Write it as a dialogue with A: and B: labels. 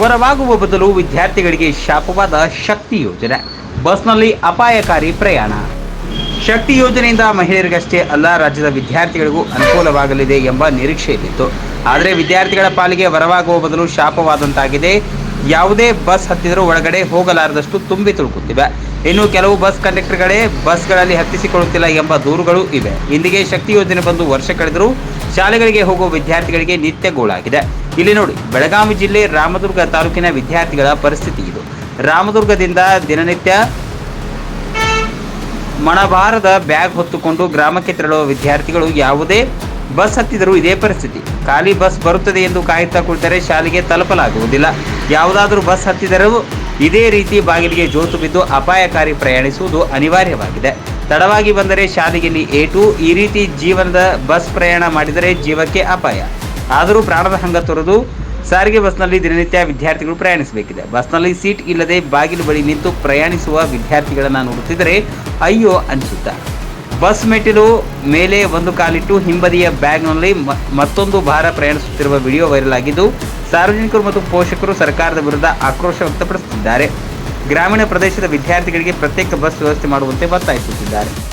A: ವರವಾಗುವ ಬದಲು ವಿದ್ಯಾರ್ಥಿಗಳಿಗೆ ಶಾಪವಾದ ಶಕ್ತಿ ಯೋಜನೆ. ಬಸ್ನಲ್ಲಿ ಅಪಾಯಕಾರಿ ಪ್ರಯಾಣ. ಶಕ್ತಿ ಯೋಜನೆಯಿಂದ ಮಹಿಳೆಯರಿಗಷ್ಟೇ ಅಲ್ಲ, ರಾಜ್ಯದ ವಿದ್ಯಾರ್ಥಿಗಳಿಗೂ ಅನುಕೂಲವಾಗಲಿದೆ ಎಂಬ ನಿರೀಕ್ಷೆಯಿತ್ತು ಆದರೆ ವಿದ್ಯಾರ್ಥಿಗಳ ಪಾಲಿಗೆ ವರವಾಗುವ ಬದಲು ಶಾಪವಾದಂತಾಗಿದೆ. ಯಾವುದೇ ಬಸ್ ಹತ್ತಿದರೂ ಒಳಗಡೆ ಹೋಗಲಾರದಷ್ಟು ತುಂಬಿ ತುಳುಕುತ್ತಿವೆ. ಇನ್ನು ಕೆಲವು ಬಸ್ ಕಂಡಕ್ಟರ್ಗಳೇ ಬಸ್ಗಳಲ್ಲಿ ಹತ್ತಿಸಿಕೊಳ್ಳುತ್ತಿಲ್ಲ ಎಂಬ ದೂರುಗಳು ಇವೆ. ಇಂದಿಗೆ ಶಕ್ತಿ ಯೋಜನೆ ಬಂದು ವರ್ಷ ಕಳೆದರೂ ಶಾಲೆಗಳಿಗೆ ಹೋಗುವ ವಿದ್ಯಾರ್ಥಿಗಳಿಗೆ ನಿತ್ಯ ಗೋಳಾಗಿದೆ. ಇಲ್ಲಿ ನೋಡಿ, ಬೆಳಗಾವಿ ಜಿಲ್ಲೆ ರಾಮದುರ್ಗ ತಾಲೂಕಿನ ವಿದ್ಯಾರ್ಥಿಗಳ ಪರಿಸ್ಥಿತಿ ಇದು. ರಾಮದುರ್ಗದಿಂದ ದಿನನಿತ್ಯ ಮಣಭಾರದ ಬ್ಯಾಗ್ ಹೊತ್ತುಕೊಂಡು ಗ್ರಾಮಕ್ಕೆ ತೆರಳುವ ವಿದ್ಯಾರ್ಥಿಗಳು ಯಾವುದೇ ಬಸ್ ಹತ್ತಿದರೂ ಇದೇ ಪರಿಸ್ಥಿತಿ. ಖಾಲಿ ಬಸ್ ಬರುತ್ತದೆ ಎಂದು ಕಾಯುತ್ತಾ ಕುಳಿತರೆ ಶಾಲೆಗೆ ತಲುಪಲಾಗುವುದಿಲ್ಲ. ಯಾವುದಾದರೂ ಬಸ್ ಹತ್ತಿದರೂ ಇದೇ ರೀತಿ ಬಾಗಿಲಿಗೆ ಜೋತು ಬಿದ್ದು ಅಪಾಯಕಾರಿ ಪ್ರಯಾಣಿಸುವುದು ಅನಿವಾರ್ಯವಾಗಿದೆ. ತಡವಾಗಿ ಬಂದರೆ ಶಾಲೆಯಲ್ಲಿ ಏಟು. ಈ ರೀತಿ ಜೀವನದ ಬಸ್ ಪ್ರಯಾಣ ಮಾಡಿದರೆ ಜೀವಕ್ಕೆ ಅಪಾಯ. ಆದರೂ ಪ್ರಾಣದ ಹಂಗ ತೊರೆದು ಸಾರಿಗೆ ಬಸ್ನಲ್ಲಿ ದಿನನಿತ್ಯ ವಿದ್ಯಾರ್ಥಿಗಳು ಪ್ರಯಾಣಿಸಬೇಕಿದೆ. ಬಸ್ನಲ್ಲಿ ಸೀಟ್ ಇಲ್ಲದೆ ಬಾಗಿಲು ಬಳಿ ನಿಂತು ಪ್ರಯಾಣಿಸುವ ವಿದ್ಯಾರ್ಥಿಗಳನ್ನು ನೋಡುತ್ತಿದ್ದರೆ ಅಯ್ಯೋ ಅನಿಸುತ್ತಾ. ಬಸ್ ಮೆಟ್ಟಿಲು ಮೇಲೆ ಒಂದು ಕಾಲಿಟ್ಟು ಹಿಂಬದಿಯ ಬ್ಯಾಗ್ನಲ್ಲಿ ಮತ್ತೊಂದು ಭಾರ ಪ್ರಯಾಣಿಸುತ್ತಿರುವ ವಿಡಿಯೋ ವೈರಲ್ ಆಗಿದ್ದು, ಸಾರ್ವಜನಿಕರು ಮತ್ತು ಪೋಷಕರು ಸರ್ಕಾರದ ವಿರುದ್ಧ ಆಕ್ರೋಶ ವ್ಯಕ್ತಪಡಿಸುತ್ತಿದ್ದಾರೆ. ಗ್ರಾಮೀಣ ಪ್ರದೇಶದ ವಿದ್ಯಾರ್ಥಿಗಳಿಗೆ ಪ್ರತ್ಯೇಕ ಬಸ್ ವ್ಯವಸ್ಥೆ ಮಾಡುವಂತೆ ಒತ್ತಾಯಿಸುತ್ತಿದ್ದಾರೆ.